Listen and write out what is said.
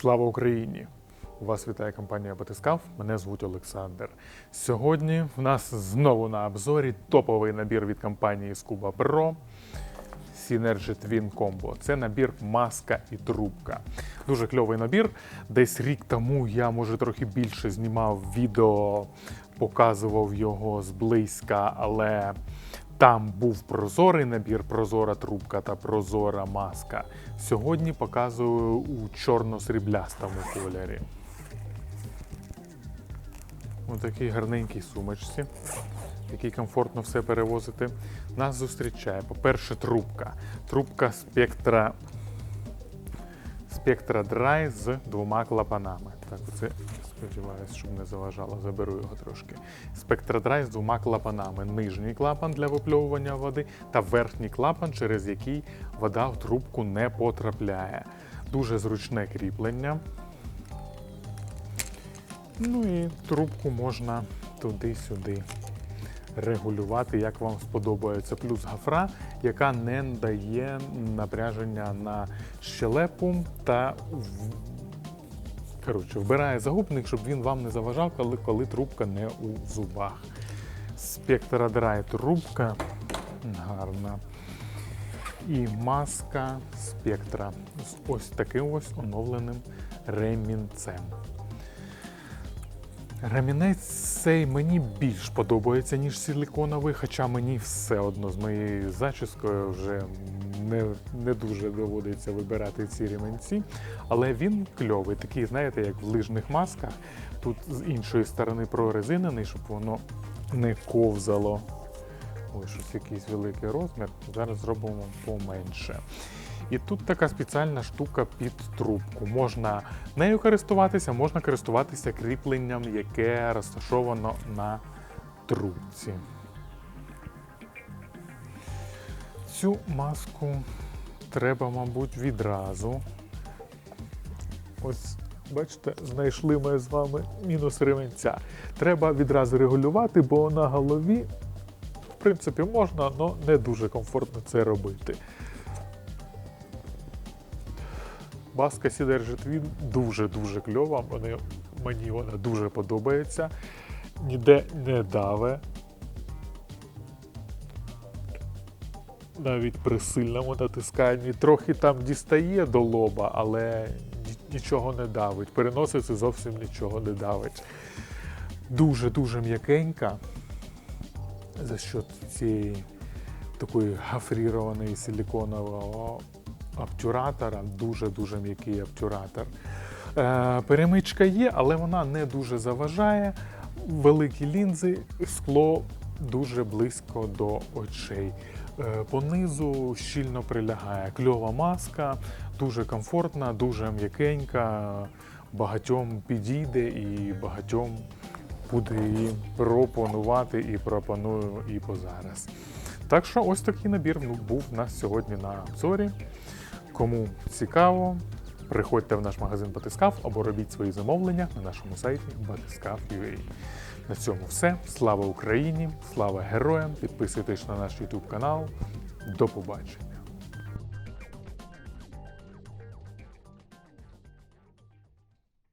Слава Україні! Вас вітає компанія Батискав. Мене звуть Олександр. Сьогодні в нас знову на обзорі топовий набір від компанії Scuba Pro Synergy Twin Combo. Це набір маска і трубка. Дуже кльовий набір. Десь рік тому я, може, трохи більше знімав відео, показував його зблизька, але там був прозорий набір, прозора трубка та прозора маска. Сьогодні показую у чорно-сріблястому кольорі. У такій гарненькій сумочці, якій комфортно все перевозити. Нас зустрічає, по-перше, трубка. Трубка спектра Spectra Dry з двома клапанами. Так, оце сподіваюся, щоб не заважало, заберу його трошки. Dry з двома клапанами. Нижній клапан для випльовування води та верхній клапан, через який вода в трубку не потрапляє. Дуже зручне кріплення. Ну і трубку можна туди-сюди регулювати, як вам сподобається. Плюс гафра, яка не дає напряження на щелепу та в- коротше, вбирає загубник, щоб він вам не заважав, коли, коли трубка не у зубах. Spectra Dry трубка гарна. І маска спектра з ось таким ось оновленим ремінцем. Ремінець цей мені більш подобається, ніж силиконовий, хоча мені все одно з моєю зачіскою вже не, не дуже доводиться вибирати ці ремінці. Але він кльовий, такий, знаєте, як в лижних масках. Тут з іншої сторони прорезинений, щоб воно не ковзало. Ой, щось якийсь великий розмір. Зараз зробимо поменше. І тут така спеціальна штука під трубку. Можна нею користуватися, можна користуватися кріпленням, яке розташовано на трубці. Цю маску треба, мабуть, відразу. Ось, бачите, знайшли ми з вами мінус ремінця. Треба відразу регулювати, бо на голові, в принципі, можна, але не дуже комфортно це робити. Маска Synergy Twin дуже-дуже кльова. Мені вона дуже подобається. Ніде не даве. Навіть при сильному натисканні. Трохи там дістає до лоба, але нічого не давить. Переноситься зовсім нічого не давить. Дуже-дуже м'якенька. За що цієї такої гафрірованої силіконового обтюратора, дуже-дуже м'який обтюратор. Е, перемичка є, але вона не дуже заважає. Великі лінзи, скло дуже близько до очей. Е, понизу щільно прилягає. Кльова маска, дуже комфортна, дуже м'якенька, багатьом підійде і багатьом буде її пропонувати і пропоную і позараз. Так що ось такий набір ну, був у нас сьогодні на обзорі. Кому цікаво, приходьте в наш магазин Батискав або робіть свої замовлення на нашому сайті Батискаф.ua. На цьому все. Слава Україні! Слава героям! Підписуйтесь на наш YouTube канал. До побачення!